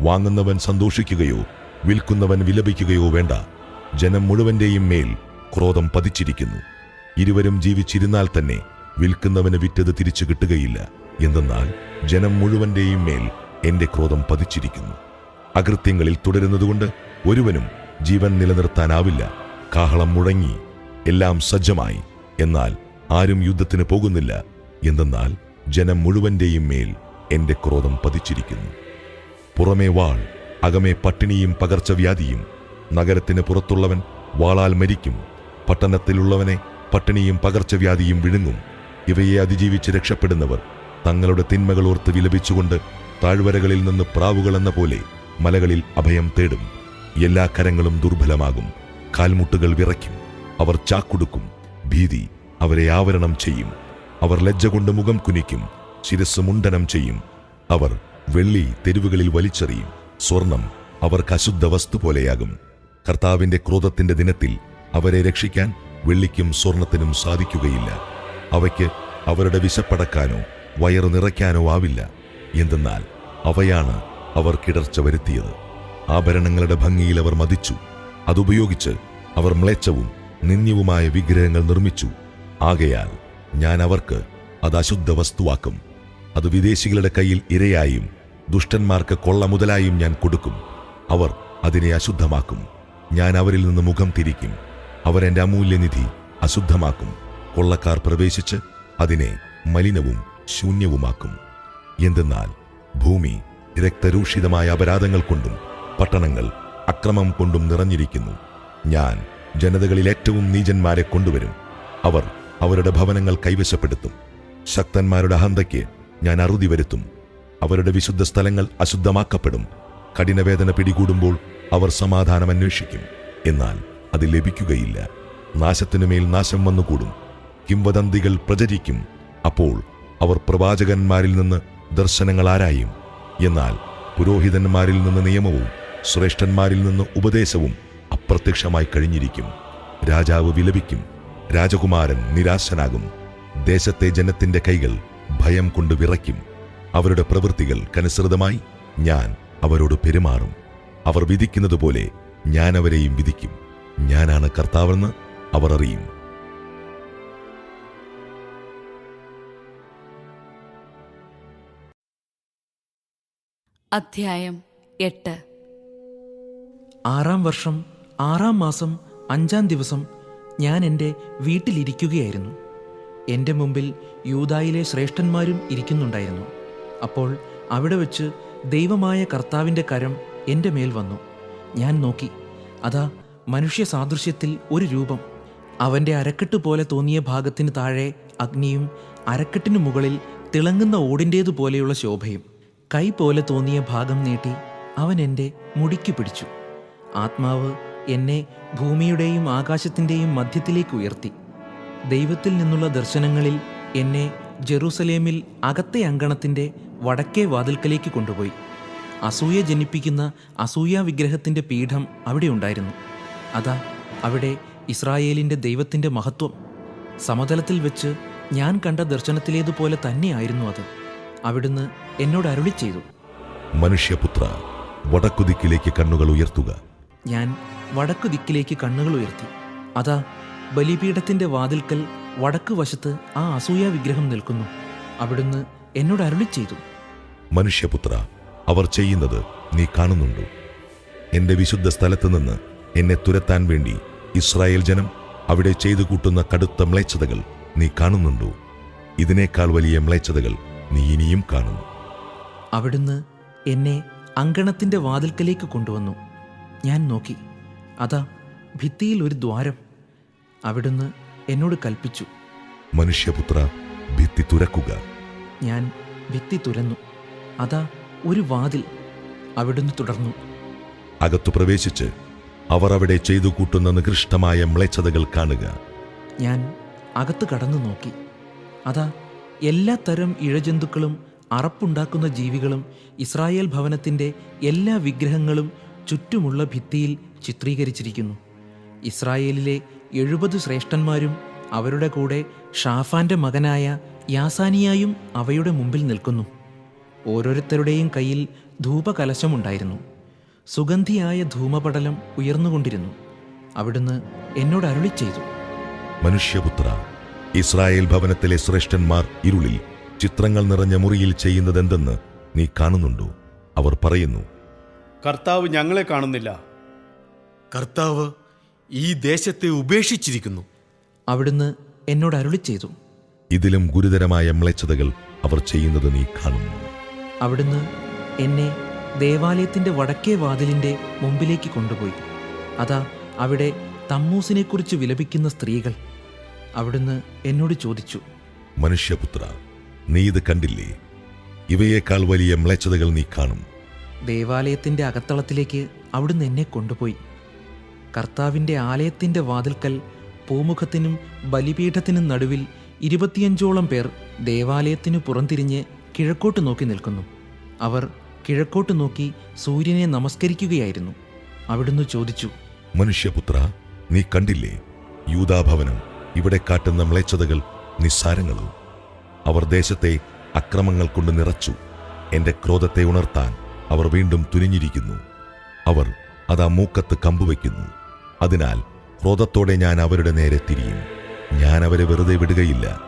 [SPEAKER 3] വാങ്ങുന്നവൻ സന്തോഷിക്കുകയോ വിൽക്കുന്നവൻ വിലപിക്കുകയോ വേണ്ട. ജനം മുഴുവന്റെയും മേൽ ക്രോധം പതിച്ചിരിക്കുന്നു. ഇരുവരും ജീവിച്ചിരുന്നാൽ തന്നെ വിൽക്കുന്നവന് വിറ്റത് തിരിച്ചു കിട്ടുകയില്ല. എന്തെന്നാൽ ജനം മുഴുവന്റെയും മേൽ എന്റെ ക്രോധം പതിച്ചിരിക്കുന്നു. അകൃത്യങ്ങളിൽ തുടരുന്നതുകൊണ്ട് ഒരുവനും ജീവൻ നിലനിർത്താനാവില്ല. കാഹളം മുഴങ്ങി. എല്ലാം സജ്ജമായി. എന്നാൽ ആരും യുദ്ധത്തിന് പോകുന്നില്ല. എന്തെന്നാൽ ജനം മുഴുവന്റെയും മേൽ എന്റെ ക്രോധം പതിച്ചിരിക്കുന്നു. പുറമേ വാൾ അകമേ പട്ടിണിയും പകർച്ചവ്യാധിയും. നഗരത്തിന് പുറത്തുള്ളവൻ വാളാൽ മരിക്കും. പട്ടണത്തിലുള്ളവനെ പട്ടിണിയും പകർച്ചവ്യാധിയും വിഴുങ്ങും. ഇവയെ അതിജീവിച്ച് രക്ഷപ്പെടുന്നവർ തങ്ങളുടെ തിന്മകൾ ഓർത്ത് വിലപിച്ചുകൊണ്ട് താഴ്വരകളിൽ നിന്ന് പ്രാവുകൾ എന്ന പോലെ മലകളിൽ അഭയം തേടും. എല്ലാ കരങ്ങളും ദുർബലമാകും. കാൽമുട്ടുകൾ വിറയ്ക്കും. അവർ ചാക്കുടുക്കും. ഭീതി അവരെ ആവരണം ചെയ്യും. അവർ ലജ്ജ കൊണ്ട് മുഖം കുനിക്കും. ശിരസ് മുണ്ടനം ചെയ്യും. അവർ വെള്ളി തെരുവുകളിൽ വലിച്ചെറിയും. സ്വർണം അവർക്ക് അശുദ്ധ വസ്തു പോലെയാകും. കർത്താവിന്റെ ക്രോധത്തിന്റെ ദിനത്തിൽ അവരെ രക്ഷിക്കാൻ വെള്ളിക്കും സ്വർണത്തിനും സാധിക്കുകയില്ല. അവയ്ക്ക് അവരുടെ വിശപ്പടക്കാനോ വയറു നിറയ്ക്കാനോ ആവില്ല. എന്തെന്നാൽ അവയാണ് അവർ കിടർച്ച വരുത്തിയത്. ആഭരണങ്ങളുടെ ഭംഗിയിൽ അവർ മതിച്ചു. അതുപയോഗിച്ച് അവർ മ്ലേച്ഛവും നിന്ദ്യവുമായ വിഗ്രഹങ്ങൾ നിർമ്മിച്ചു. ആകയാൽ ഞാൻ അവർക്ക് അത് അശുദ്ധ വസ്തുവാക്കും അത് വിദേശികളുടെ കയ്യിൽ ഇരയായും ദുഷ്ടന്മാർക്ക് കൊള്ള മുതലായും ഞാൻ കൊടുക്കും. അവർ അതിനെ അശുദ്ധമാക്കും. ഞാൻ അവരിൽ നിന്ന് മുഖം തിരിക്കും. അവരെന്റെ അമൂല്യനിധി അശുദ്ധമാക്കും. കൊള്ളക്കാർ പ്രവേശിച്ച് അതിനെ മലിനവും ശൂന്യവുമാക്കും. എന്തെന്നാൽ ഭൂമി രക്തരൂഷിതമായ അപരാധങ്ങൾ കൊണ്ടും പട്ടണങ്ങൾ അക്രമം കൊണ്ടും നിറഞ്ഞിരിക്കുന്നു. ഞാൻ ജനതകളിൽ ഏറ്റവും നീചന്മാരെ കൊണ്ടുവരും. അവർ അവരുടെ ഭവനങ്ങൾ കൈവശപ്പെടുത്തും. ശക്തന്മാരുടെ അഹന്തയ്ക്ക് ഞാൻ അറുതി വരുത്തും. അവരുടെ വിശുദ്ധ സ്ഥലങ്ങൾ അശുദ്ധമാക്കപ്പെടും. കഠിനവേദന പിടികൂടുമ്പോൾ അവർ സമാധാനം അന്വേഷിക്കും. എന്നാൽ അത് ലഭിക്കുകയില്ല. നാശത്തിനുമേൽ നാശം വന്നുകൂടും. കിംവദന്തികൾ പ്രചരിക്കും. അപ്പോൾ അവർ പ്രവാചകന്മാരിൽ നിന്ന് ദർശനങ്ങൾ ആരായും. എന്നാൽ പുരോഹിതന്മാരിൽ നിന്ന് നിയമവും ശ്രേഷ്ഠന്മാരിൽ നിന്ന് ഉപദേശവും അപ്രത്യക്ഷമായി കഴിഞ്ഞിരിക്കും. രാജാവ് വിലപിക്കും. രാജകുമാരൻ നിരാശനാകും. ദേശത്തെ ജനത്തിന്റെ കൈകൾ ഭയം കൊണ്ട് വിറയ്ക്കും. അവരുടെ പ്രവൃത്തികൾക്കനുസൃതമായി ഞാൻ അവരോട് പെരുമാറും. അവർ വിധിക്കുന്നതുപോലെ ഞാൻ അവരെയും വിധിക്കും. ഞാനാണ് കർത്താവെന്ന് അവർ അറിയും.
[SPEAKER 1] അധ്യായം എട്ട്.
[SPEAKER 2] ആറാം വർഷം ആറാം മാസം അഞ്ചാം ദിവസം ഞാൻ എന്റെ വീട്ടിലിരിക്കുകയായിരുന്നു. എന്റെ മുമ്പിൽ യൂതായിലെ ശ്രേഷ്ഠന്മാരും ഇരിക്കുന്നുണ്ടായിരുന്നു. അപ്പോൾ അവിടെ വെച്ച് ദൈവമായ കർത്താവിന്റെ കരം എന്റെ മേൽ വന്നു. ഞാൻ നോക്കി അതാ മനുഷ്യ സാദൃശ്യത്തിൽ ഒരു രൂപം. അവന്റെ അരക്കെട്ട് പോലെ തോന്നിയ ഭാഗത്തിന് താഴെ അഗ്നിയും അരക്കെട്ടിനു മുകളിൽ തിളങ്ങുന്ന ഓടിന്റേതുപോലെയുള്ള ശോഭയും. കൈ പോലെ തോന്നിയ ഭാഗം നീട്ടി അവൻ എന്റെ മുടിക്ക് പിടിച്ചു. ആത്മാവ് എന്നെ ഭൂമിയുടെയും ആകാശത്തിന്റെയും മധ്യത്തിലേക്ക് ഉയർത്തി. ദൈവത്തിൽ നിന്നുള്ള ദർശനങ്ങളിൽ എന്നെ ജെറൂസലേമിൽ അകത്തെ അങ്കണത്തിന്റെ വടക്കേ വാതിൽക്കലേക്ക് കൊണ്ടുപോയി. അസൂയ ജനിപ്പിക്കുന്ന അസൂയ വിഗ്രഹത്തിന്റെ പീഠം അവിടെ ഉണ്ടായിരുന്നു. അതാ അവിടെ ഇസ്രായേലിന്റെ ദൈവത്തിന്റെ മഹത്വം. സമതലത്തിൽ വെച്ച് ഞാൻ കണ്ട ദർശനത്തിലേതുപോലെ തന്നെയായിരുന്നു അത്. അവിടുന്ന് എന്നോട് അരുളി ചെയ്തു
[SPEAKER 3] മനുഷ്യപുത്ര വടക്കുദിക്കിലേക്ക് കണ്ണുകൾ ഉയർത്തുക.
[SPEAKER 2] ഞാൻ വടക്കു ദിക്കിലേക്ക് കണ്ണുകൾ ഉയർത്തി. അതാ ബലിപീഠത്തിന്റെ വാതിൽക്കൽ വടക്ക് വശത്ത് ആ അസൂയ വിഗ്രഹം നിൽക്കുന്നു. അവിടുന്ന് എന്നോട് അരുളി ചെയ്തു.
[SPEAKER 3] മനുഷ്യപുത്ര അവർ ചെയ്യുന്നത് നീ കാണുന്നുണ്ടോ? എന്റെ വിശുദ്ധ സ്ഥലത്ത് നിന്ന് എന്നെ തുരത്താൻ വേണ്ടി ഇസ്രായേൽ ജനം അവിടെ ചെയ്തു കൂട്ടുന്ന കടുത്ത മ്ലേച്ഛതകൾ നീ കാണുന്നുണ്ടോ? ഇതിനേക്കാൾ വലിയ മ്ലേച്ഛതകൾ നീ ഇനിയും കാണുന്നു.
[SPEAKER 2] അവിടുന്ന് എന്നെ അങ്കണത്തിന്റെ വാതിൽക്കലേക്ക് കൊണ്ടുവന്നു. ഞാൻ നോക്കി. അതാ ഭിത്തിയിൽ ഒരു ദ്വാരം. അവിടുന്ന് എന്നോട് കൽപ്പിച്ചു.
[SPEAKER 3] മനുഷ്യപുത്ര ഭിത്തി തുരക്കുക.
[SPEAKER 2] ഞാൻ ഭിത്തി തുരന്നു. അതാ ഒരു വാതിൽ അവിടുന്ന് തുടർന്നു.
[SPEAKER 3] അകത്തു പ്രവേശിച്ച് അവർ അവിടെ ചെയ്തു കൂട്ടുന്ന നികൃഷ്ടമായ മ്ലേച്ഛതകൾ കാണുക.
[SPEAKER 2] ഞാൻ അകത്ത് കടന്നു നോക്കി. അതാ എല്ലാ തരം ഇഴജന്തുക്കളും അറപ്പുണ്ടാക്കുന്ന ജീവികളും ഇസ്രായേൽ ഭവനത്തിന്റെ എല്ലാ വിഗ്രഹങ്ങളും ചുറ്റുമുള്ള ഭിത്തിയിൽ ചിത്രീകരിച്ചിരിക്കുന്നു. ഇസ്രായേലിലെ എഴുപത് ശ്രേഷ്ഠന്മാരും അവരുടെ കൂടെ ഷാഫാന്റെ മകനായ യാസാനിയായും അവയുടെ മുമ്പിൽ നിൽക്കുന്നു. ഓരോരുത്തരുടെയും കയ്യിൽ ധൂപകലശമുണ്ടായിരുന്നു. സുഗന്ധിയായ ധൂമപടലം ഉയർന്നുകൊണ്ടിരുന്നു. അവിടുന്ന് എന്നോട് അരുളി ചെയ്തു
[SPEAKER 3] മനുഷ്യപുത്ര ഇസ്രായേൽ ഭവനത്തിലെ ശ്രേഷ്ഠന്മാർ ഇരുളിൽ ചിത്രങ്ങൾ നിറഞ്ഞ മുറിയിൽ ചെയ്യുന്നതെന്തെന്ന് നീ കാണുന്നുണ്ടോ? അവർ പറയുന്നു
[SPEAKER 4] കർത്താവ് ഞങ്ങളെ കാണുന്നില്ല.
[SPEAKER 5] കർത്താവ് ഈ ദേശത്തെ ഉപേക്ഷിച്ചിരിക്കുന്നു.
[SPEAKER 2] അവിടുന്ന് എന്നോട് അരുളി ചെയ്തു
[SPEAKER 3] ഇതിലും ഗുരുതരമായ മ്ലേച്ഛതകൾ അവർ ചെയ്യുന്നത് നീ കാണുന്നു.
[SPEAKER 2] അവിടുന്ന് എന്നെ ദേവാലയത്തിന്റെ വടക്കേ വാതിലിന്റെ മുമ്പിലേക്ക് കൊണ്ടുപോയി. അതാ അവിടെ തമ്മൂസിനെക്കുറിച്ച് വിലപിക്കുന്ന സ്ത്രീകൾ അവിടുന്ന് എന്നോട് ചോദിച്ചു.
[SPEAKER 3] മനുഷ്യപുത്ര നീ ഇത് കണ്ടില്ലേ? ഇവയേക്കാൾ വലിയ മ്ലേച്ഛതകൾ നീ കാണും.
[SPEAKER 2] ദേവാലയത്തിന്റെ അകത്തളത്തിലേക്ക് അവിടുന്ന് എന്നെ കൊണ്ടുപോയി. കർത്താവിന്റെ ആലയത്തിന്റെ വാതിൽക്കൽ പൂമുഖത്തിനും ബലിപീഠത്തിനും നടുവിൽ ഇരുപത്തിയഞ്ചോളം പേർ ദേവാലയത്തിനു പുറംതിരിഞ്ഞ് കിഴക്കോട്ട് നോക്കി നിൽക്കുന്നു. അവർ കിഴക്കോട്ട് നോക്കി സൂര്യനെ നമസ്കരിക്കുകയായിരുന്നു. അവിടുന്ന് ചോദിച്ചു
[SPEAKER 3] മനുഷ്യപുത്ര നീ കണ്ടില്ലേ? യൂതാഭവനം ഇവിടെ കാട്ടുന്ന മ്ലേച്ഛതകൾ നിസ്സാരങ്ങളും. അവർ ദേശത്തെ അക്രമങ്ങൾ കൊണ്ട് നിറച്ചു. എന്റെ ക്രോധത്തെ ഉണർത്താൻ അവർ വീണ്ടും തുനിഞ്ഞിരിക്കുന്നു. അവർ അതാ മൂക്കത്ത് കമ്പുവെക്കുന്നു അതിനാൽ ക്രോധത്തോടെ ഞാൻ അവരുടെ നേരെ തിരിയും. ഞാൻ അവരെ വെറുതെ വിടുകയില്ല.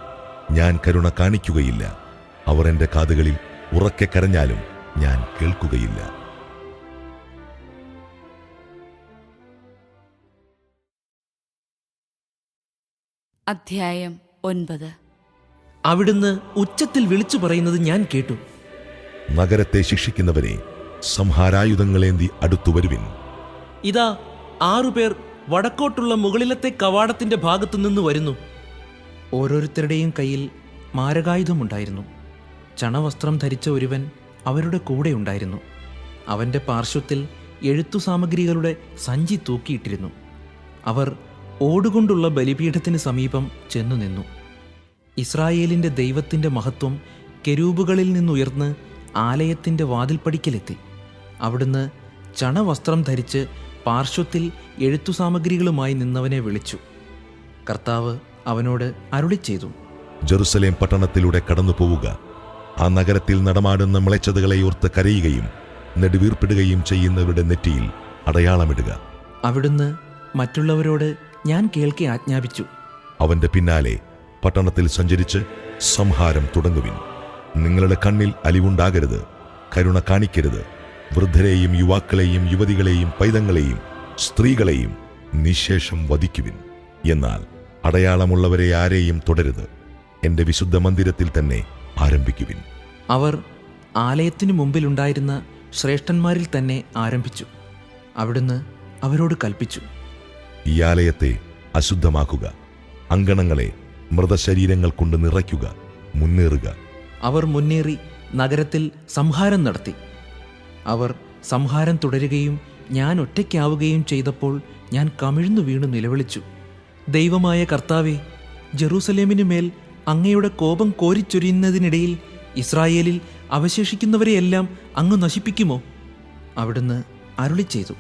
[SPEAKER 3] ഞാൻ കരുണ കാണിക്കുകയില്ല. അവർ എന്റെ കാതുകളിൽ ഉറക്കെ കരഞ്ഞാലും ഞാൻ കേൾക്കുകയില്ല.
[SPEAKER 1] അധ്യായം ഒൻപത്.
[SPEAKER 2] അവിടുന്ന് ഉച്ചത്തിൽ വിളിച്ചു പറയുന്നത് ഞാൻ കേട്ടു.
[SPEAKER 3] നഗരത്തെ ശിക്ഷിക്കുന്നവരെ സംഹാരായുധങ്ങളേന്തി അടുത്തു വരുവിൻ
[SPEAKER 2] ഇതാ ആറുപേർ വടക്കോട്ടുള്ള മുകളിലത്തെ കവാടത്തിന്റെ ഭാഗത്തു നിന്ന് വരുന്നു. ഓരോരുത്തരുടെയും കയ്യിൽ മാരകായുധമുണ്ടായിരുന്നു. ചണവസ്ത്രം ധരിച്ച ഒരുവൻ അവരുടെ കൂടെ ഉണ്ടായിരുന്നു. അവന്റെ പാർശ്വത്തിൽ എഴുത്തു സാമഗ്രികളുടെ സഞ്ചി തൂക്കിയിട്ടിരുന്നു. അവർ ഓടുകൊണ്ടുള്ള ബലിപീഠത്തിന് സമീപം ചെന്നു നിന്നു. ഇസ്രായേലിന്റെ ദൈവത്തിന്റെ മഹത്വം കെരൂബുകളിൽ നിന്നുയർന്ന് ആലയത്തിന്റെ വാതിൽപ്പടിക്കലെത്തി. അവിടുന്ന് ചണവസ്ത്രം ധരിച്ച് പാർശ്വത്തിൽ എഴുത്തു സാമഗ്രികളുമായി നിന്നവനെ വിളിച്ചു. കർത്താവ് അവനോട് അരുളി ചെയ്തു.
[SPEAKER 3] ജെറുസലേം പട്ടണത്തിലൂടെ കടന്നു പോവുക ആ നഗരത്തിൽ നടമാടുന്ന മിളച്ചതുകളെ ഓർത്ത് കരയുകയും നെടുവീർപ്പിടുകയും ചെയ്യുന്നവരുടെ നെറ്റിയിൽ അടയാളമിടുക.
[SPEAKER 2] അവിടുന്ന് മറ്റുള്ളവരോട് ഞാൻ കേൾക്കെ ആജ്ഞാപിച്ചു.
[SPEAKER 3] അവന്റെ പിന്നാലെ പട്ടണത്തിൽ സഞ്ചരിച്ച് സംഹാരം തുടങ്ങുവിൻ. നിങ്ങളുടെ കണ്ണിൽ അലിവുണ്ടാകരുത് കരുണ കാണിക്കരുത്. വൃദ്ധരെയും യുവാക്കളെയും യുവതികളെയും പൈതങ്ങളെയും സ്ത്രീകളെയും നിശേഷം വധിക്കുവിൻ. എന്നാൽ അടയാളമുള്ളവരെ ആരെയും തുടരുത്. എന്റെ വിശുദ്ധ മന്ദിരത്തിൽ തന്നെ ആരംഭിക്കുവിൻ.
[SPEAKER 2] അവർ ആലയത്തിനു മുമ്പിലുണ്ടായിരുന്ന ശ്രേഷ്ഠന്മാരിൽ തന്നെ ആരംഭിച്ചു. അവിടുന്ന് അവരോട് കൽപ്പിച്ചു.
[SPEAKER 3] ഈ ആലയത്തെ അശുദ്ധമാക്കുക. അങ്കണങ്ങളെ മൃതശരീരങ്ങൾ കൊണ്ട് നിറയ്ക്കുക. മുന്നേറുക.
[SPEAKER 2] അവർ മുന്നേറി നഗരത്തിൽ സംഹാരം നടത്തി. അവർ സംഹാരം തുടരുകയും ഞാൻ ഒറ്റയ്ക്കാവുകയും ചെയ്തപ്പോൾ ഞാൻ കമിഴ്ന്നു വീണു നിലവിളിച്ചു. ദൈവമായ കർത്താവെ ജെറൂസലേമിനു മേൽ അങ്ങയുടെ കോപം കോരിച്ചൊരിയുന്നതിനിടയിൽ ഇസ്രായേലിൽ അവശേഷിക്കുന്നവരെയെല്ലാം അങ്ങ് നശിപ്പിക്കുമോ? അവിടുന്ന് അരുളി ചെയ്തു.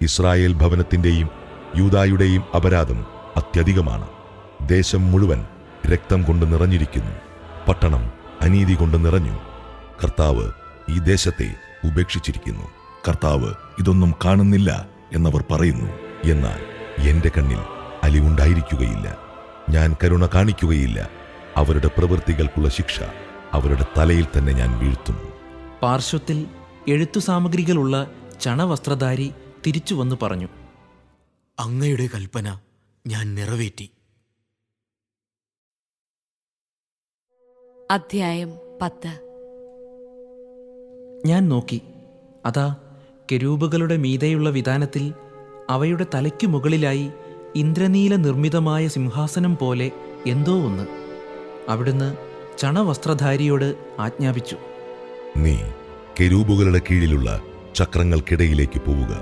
[SPEAKER 3] ഇസ്രായേൽ ഭവനത്തിന്റെയും യൂതായുടെയും അപരാധം അത്യധികമാണ്. ദേശം മുഴുവൻ രക്തം കൊണ്ട് നിറഞ്ഞിരിക്കുന്നു. പട്ടണം അനീതി കൊണ്ട് നിറഞ്ഞു. കർത്താവ് ഈ ദേശത്തെ ഉപേക്ഷിച്ചിരിക്കുന്നു. കർത്താവ് ഇതൊന്നും കാണുന്നില്ല എന്നവർ പറയുന്നു. എന്നാൽ എന്റെ കണ്ണിൽ അലിവുണ്ടായിരിക്കുകയില്ല. ഞാൻ കരുണ കാണിക്കുകയില്ല. അവരുടെ പ്രവൃത്തികൾക്കുള്ള ശിക്ഷ അവരുടെ തലയിൽ തന്നെ ഞാൻ വീഴ്ത്തും.
[SPEAKER 2] പാർശ്വത്തിൽ എഴുത്തു സാമഗ്രികളുള്ള ചണവസ്ത്രധാരി തിരിച്ചു വന്നു പറഞ്ഞു
[SPEAKER 5] അങ്ങയുടെ കൽപ്പന ഞാൻ നിറവേറ്റി.
[SPEAKER 1] അധ്യായം പത്ത്.
[SPEAKER 2] ഞാൻ നോക്കി. അതാ കെരൂബുകളുടെ മീതെയുള്ള വിധാനത്തിൽ അവയുടെ തലയ്ക്കു മുകളിലായി ഇന്ദ്രനീല നിർമ്മിതമായ സിംഹാസനം പോലെ എന്തോ ഒന്ന്. അവിടുന്ന് ചണവസ്ത്രധാരിയോട് ആജ്ഞാപിച്ചു.
[SPEAKER 3] നീ കെരൂബുകളുടെ കീഴിലുള്ള ചക്രങ്ങൾക്കിടയിലേക്ക് പോവുക.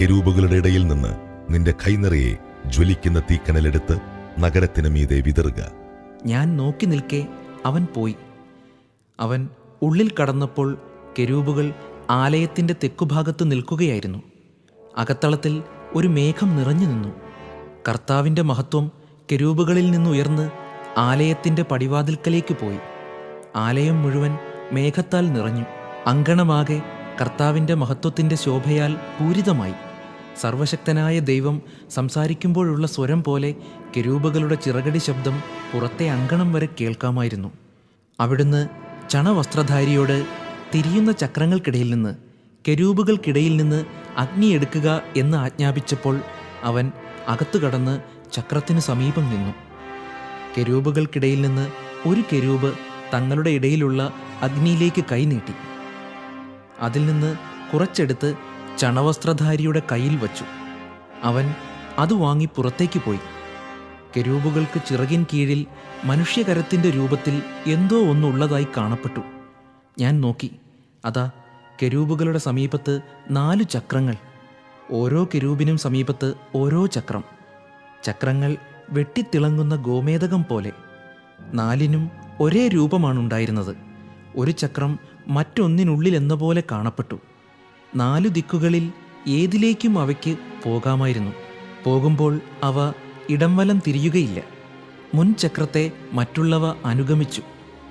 [SPEAKER 3] കെരൂബുകളുടെ ഇടയിൽ നിന്ന് നിന്റെ കൈനിറയെ ജ്വലിക്കുന്ന തീക്കനലെടുത്ത് നഗരത്തിന് മീതെ വിതറുക.
[SPEAKER 2] ഞാൻ നോക്കി നിൽക്കെ അവൻ പോയി. അവൻ ഉള്ളിൽ കടന്നപ്പോൾ കെരൂബുകൾ ആലയത്തിന്റെ തെക്കുഭാഗത്ത് നിൽക്കുകയായിരുന്നു. അകത്തളത്തിൽ ഒരു മേഘം നിറഞ്ഞു നിന്നു. കർത്താവിന്റെ മഹത്വം കെരൂബുകളിൽ നിന്നുയർന്ന് ആലയത്തിന്റെ പടിവാതിൽക്കലേക്ക് പോയി. ആലയം മുഴുവൻ മേഘത്താൽ നിറഞ്ഞു. അങ്കണമാകെ കർത്താവിന്റെ മഹത്വത്തിന്റെ ശോഭയാൽ പൂരിതമായി. സർവശക്തനായ ദൈവം സംസാരിക്കുമ്പോഴുള്ള സ്വരം പോലെ കെരൂബുകളുടെ ചിറകടി ശബ്ദം പുറത്തെ അങ്കണം വരെ കേൾക്കാമായിരുന്നു. അവിടുന്ന് ചണവസ്ത്രധാരിയോട് തിരിയുന്ന ചക്രങ്ങൾക്കിടയിൽ നിന്ന് കെരൂബുകൾക്കിടയിൽ നിന്ന് അഗ്നി എടുക്കുക എന്ന് ആജ്ഞാപിച്ചപ്പോൾ അവൻ അകത്തു കടന്ന് ചക്രത്തിനു സമീപം നിന്നു. കെരൂബുകൾക്കിടയിൽ നിന്ന് ഒരു കെരൂബ് തങ്ങളുടെ ഇടയിലുള്ള അഗ്നിയിലേക്ക് കൈനീട്ടി അതിൽ നിന്ന് കുറച്ചെടുത്ത് ചണവസ്ത്രധാരിയുടെ കയ്യിൽ വച്ചു. അവൻ അത് വാങ്ങി പുറത്തേക്ക് പോയി. കെരൂബുകൾക്ക് ചിറകിൻ കീഴിൽ മനുഷ്യകരത്തിന്റെ രൂപത്തിൽ എന്തോ ഒന്നുള്ളതായി കാണപ്പെട്ടു. ഞാൻ നോക്കി. അതാ കെരൂബുകളുടെ സമീപത്ത് നാലു ചക്രങ്ങൾ. ഓരോ കെരൂബിനും സമീപത്ത് ഓരോ ചക്രം. ചക്രങ്ങൾ വെട്ടിത്തിളങ്ങുന്ന ഗോമേതകം പോലെ. നാലിനും ഒരേ രൂപമാണുണ്ടായിരുന്നത്. ഒരു ചക്രം മറ്റൊന്നിനുള്ളിൽ എന്ന പോലെ കാണപ്പെട്ടു. നാലു ദിക്കുകളിൽ ഏതിലേക്കും അവയ്ക്ക് പോകാമായിരുന്നു. പോകുമ്പോൾ അവ ഇടംവലം തിരിയുകയില്ല. മുൻചക്രത്തെ മറ്റുള്ളവ അനുഗമിച്ചു.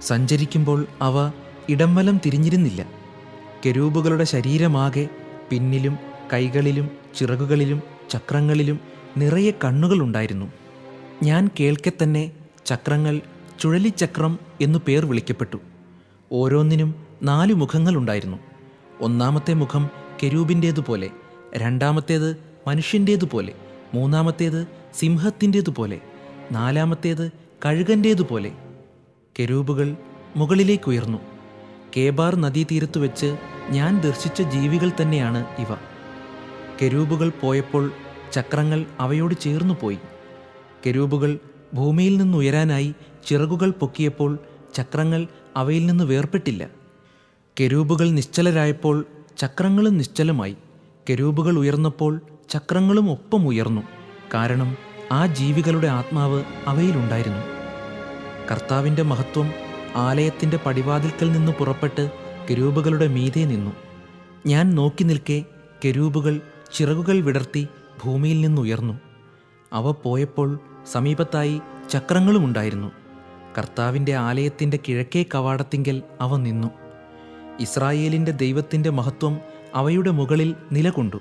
[SPEAKER 2] സഞ്ചരിക്കുമ്പോൾ അവ ഇടംവലം തിരിഞ്ഞിരുന്നില്ല. കെരൂബുകളുടെ ശരീരമാകെ പിന്നിലും കൈകളിലും ചിറകുകളിലും ചക്രങ്ങളിലും നിറയെ കണ്ണുകളുണ്ടായിരുന്നു ഞാൻ കേൾക്കെ തന്നെ ചക്രങ്ങൾ ചുഴലിച്ചക്രം എന്നു പേർ വിളിക്കപ്പെട്ടു. ഓരോന്നിനും നാലു മുഖങ്ങളുണ്ടായിരുന്നു ഒന്നാമത്തെ മുഖം കെരൂബിന്റേതുപോലെ രണ്ടാമത്തേത് മനുഷ്യന്റേതുപോലെ മൂന്നാമത്തേത് സിംഹത്തിന്റേതുപോലെ നാലാമത്തേത് കഴുകന്റേതുപോലെ. കെരൂബുകൾ മുകളിലേക്കുയർന്നു. കേബാർ നദീതീരത്തു വെച്ച് ഞാൻ ദർശിച്ച ജീവികൾ തന്നെയാണ് ഇവ. കെരൂബുകൾ പോയപ്പോൾ ചക്രങ്ങൾ അവയോട് ചേർന്നു പോയി. കെരൂബുകൾ ഭൂമിയിൽ നിന്നുയരാനായി ചിറകുകൾ പൊക്കിയപ്പോൾ ചക്രങ്ങൾ അവയിൽ നിന്ന് വേർപെട്ടില്ല. കെരൂബുകൾ നിശ്ചലരായപ്പോൾ ചക്രങ്ങളും നിശ്ചലമായി. കെരൂബുകൾ ഉയർന്നപ്പോൾ ചക്രങ്ങളും ഒപ്പം ഉയർന്നു. കാരണം ആ ജീവികളുടെ ആത്മാവ് അവയിലുണ്ടായിരുന്നു. കർത്താവിന്റെ മഹത്വം ആലയത്തിന്റെ പടിവാതിൽക്കൽ നിന്ന് പുറപ്പെട്ട് കെരൂബുകളുടെ മീതെ നിന്നു. ഞാൻ നോക്കി നിൽക്കെ കെരൂബുകൾ ചിറകുകൾ വിടർത്തി ഭൂമിയിൽ നിന്നുയർന്നു. അവ പോയപ്പോൾ സമീപത്തായി ചക്രങ്ങളും ഉണ്ടായിരുന്നു. കർത്താവിന്റെ ആലയത്തിന്റെ കിഴക്കേ കവാടത്തിങ്കൽ അവ നിന്നു. ഇസ്രായേലിന്റെ ദൈവത്തിന്റെ മഹത്വം അവയുടെ മുകളിൽ നിലകൊണ്ടു.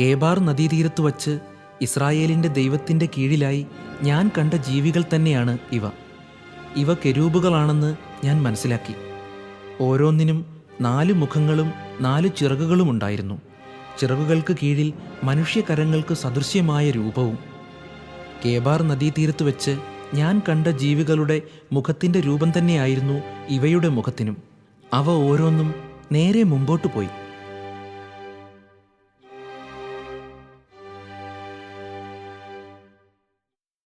[SPEAKER 2] കേബാർ നദീതീരത്ത് വച്ച് ഇസ്രായേലിന്റെ ദൈവത്തിന്റെ കീഴിലായി ഞാൻ കണ്ട ജീവികൾ തന്നെയാണ് ഇവ. ഇവ കെരൂപുകളാണെന്ന് ഞാൻ മനസ്സിലാക്കി. ഓരോന്നിനും നാല് മുഖങ്ങളും നാല് ചിറകുകളും ഉണ്ടായിരുന്നു. ചിറകുകൾക്ക് കീഴിൽ മനുഷ്യകരങ്ങൾക്ക് സദൃശ്യമായ രൂപവും. കേബാർ നദീതീരത്ത് വെച്ച് ഞാൻ കണ്ട ജീവികളുടെ മുഖത്തിന്റെ രൂപം തന്നെയായിരുന്നു ഇവയുടെ മുഖത്തിനും. അവ ഓരോന്നും നേരെ മുമ്പോട്ട് പോയി.